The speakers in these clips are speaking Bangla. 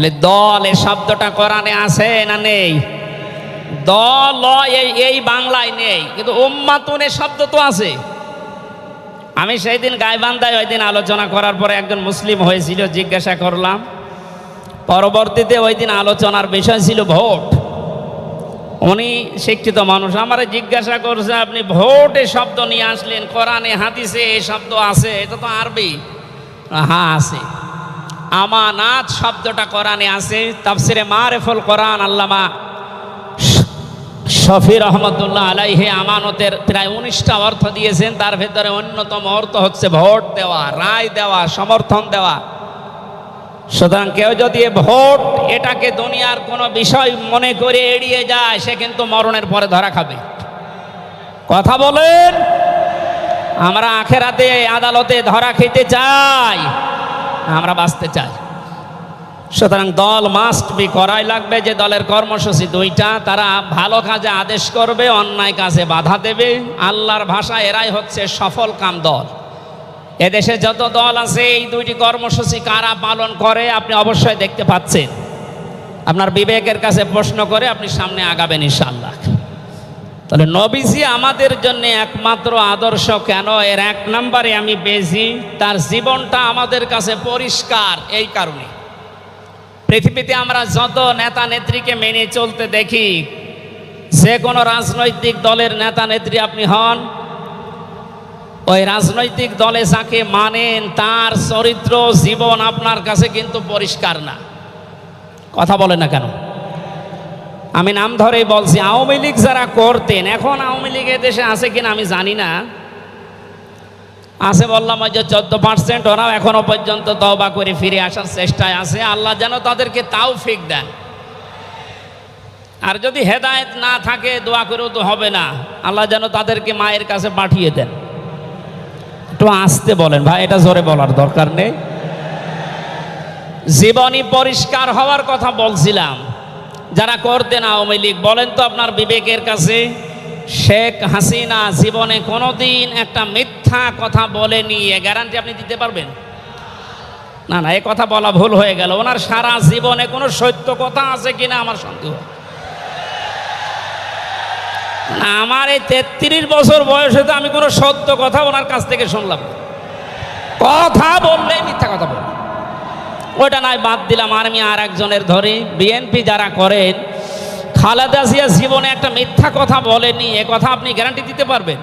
তাহলে দল এই শব্দটা কোরআনে আছে না নেই? দল এই এই বাংলায় নেই, কিন্তু উম্মাতুন এই শব্দ তো আছে। আমি সেই দিন গাইবান্ধায় ওই দিন আলোচনা করার পরে একজন মুসলিম হয়েছিল, জিজ্ঞাসা করলাম, পরবর্তীতে ওই দিন আলোচনার বিষয় ছিল ভোট। উনি শিক্ষিত মানুষ, আমারে জিজ্ঞাসা করছে, আপনি ভোট শব্দ নিয়ে আসলেন, কোরআনে, হাদিসে এই শব্দ আছে? এটা তো আরবি। হ্যাঁ আছে। আমানাত শব্দটা কোরআনে আছে, তাফসিরে মারেফুল কোরআন আল্লামা শফি রহমতুল্লাহ আলাইহে আমানতের প্রায় উনিশটা অর্থ দিয়েছেন, তার ভেতরে অন্যতম অর্থ হচ্ছে ভোট দেওয়া, রায় দেওয়া, সমর্থন দেওয়া। সুতরাং কেউ যদি ভোট এটাকে দুনিয়ার কোনো বিষয় মনে করে এড়িয়ে যায়, সে কিন্তু মরণের পরে ধরা খাবে। কথা বলেন, আমরা আখেরাতে আদালতে ধরা খেতে চাই। আমরা বাঁচতে চাই। সুতরাং দল মাস্ট বি করাই লাগবে যে দলের কর্মসূচি দুইটা। তারা ভালো কাজে আদেশ করবে, অন্যায় কাজে বাধা দেবে। আল্লাহর ভাষা এরাই হচ্ছে সফল কাম দল। এদেশে যত দল আছে, এই দুইটি কর্মসূচি কারা পালন করে, আপনি অবশ্যই দেখতে পাচ্ছেন। আপনার বিবেকের কাছে প্রশ্ন করে আপনি সামনে আগাবেন ইনশাল্লাহ তাহলে নবীজি আমাদের জন্য একমাত্র আদর্শ কেন? এর এক নম্বরে আমি বেজি তার জীবনটা আমাদের কাছে পরিষ্কার এই কারণে। পৃথিবীতে আমরা যত নেতা নেত্রীকে মেনে চলতে দেখি যে কোনো রাজনৈতিক দলের নেতা নেত্রী আপনি হন ওই রাজনৈতিক দলে যাকে মানেন তার চরিত্র জীবন আপনার কাছে কিন্তু পরিষ্কার না। কথা বলে না কেন? আমি নাম ধরেই বলছি, আওয়ামী লীগ যারা করতেন, এখন আওয়ামী লীগ দেশে আছে কিনা আমি জানি না। আছে বললাম, ওই যে চোদ্দ পার্সেন্ট ওরাও এখনও পর্যন্ত তবা করে ফিরে আসার চেষ্টায় আছে। আল্লাহ যেন তাদেরকে তাও ফিক দেন। আর যদি হেদায়েত না থাকে, দোয়া করেও তো হবে না। আল্লাহ যেন তাদেরকে মায়ের কাছে পাঠিয়ে দেন। একটু আসতে বলেন, ভাই, এটা জোরে বলার দরকার নেই। জীবনী পরিষ্কার হওয়ার কথা বলছিলাম। যারা করতেন আওয়ামী লীগ, বলেন তো আপনার বিবেকের কাছে, শেখ হাসিনা জীবনে কোনোদিন একটা মিথ্যা কথা বলেনি, এ গ্যারান্টি আপনি দিতে পারবেন? না না, এ কথা বলা ভুল হয়ে গেল। ওনার সারা জীবনে কোনো সত্য কথা আছে কিনা আমার সন্দেহ। আমার এই তেত্রিশ বছর বয়সে তো আমি কোনো সত্য কথা ওনার কাছ থেকে শুনলাম। কথা বললে মিথ্যা কথা বল। ওটা নয় বাদ দিলাম আর আমি আর একজনের ধরে। বিএনপি যারা করেন, খালেদা জিয়া জীবনে একটা মিথ্যা কথা বলেনি এ কথা আপনি গ্যারান্টি দিতে পারবেন?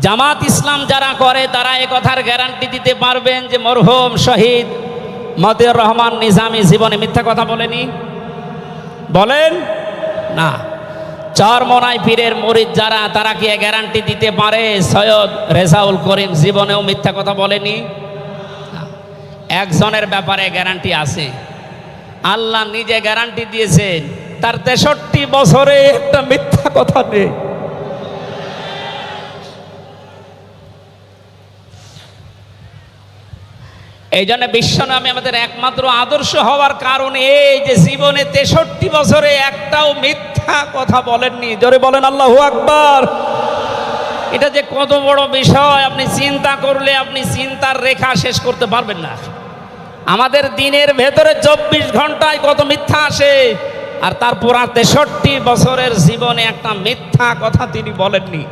জামাত ইসলাম যারা করে, তারা এ কথার গ্যারান্টি দিতে পারবেন যে মরহুম শহীদ মতিউর রহমান নিজামী জীবনে মিথ্যা কথা বলেনি? বলেন? না। চরমনাই পীরের মরিদ যারা, তারা কি গ্যারান্টি দিতে পারে? সৈয়দ রেজাউল করিম জীবনেও মিথ্যা কথা বলেনি। একজনের ব্যাপারে গ্যারান্টি আছে। আল্লাহ নিজে গ্যারান্টি দিয়েছেন, তার তেষট্টি বছরে একটা মিথ্যা কথা নেই। এই জন্য বিশ্বনামে আমাদের একমাত্র আদর্শ হওয়ার কারণ এই যে জীবনে তেষট্টি বছরে একটাও মিথ্যা কথা বলেননি। জোরে বলেন, আল্লাহ আকবার। এটা যে কত বড় বিষয়, আপনি চিন্তা করলে আপনি চিন্তার রেখা শেষ করতে পারবেন না। আমাদের দিনের ভেতরে চব্বিশ ঘন্টায় কত মিথ্যা আসে, আর তার পুরা তেষট্টি বছরের জীবনে একটা মিথ্যা কথা তিনি বলেননি।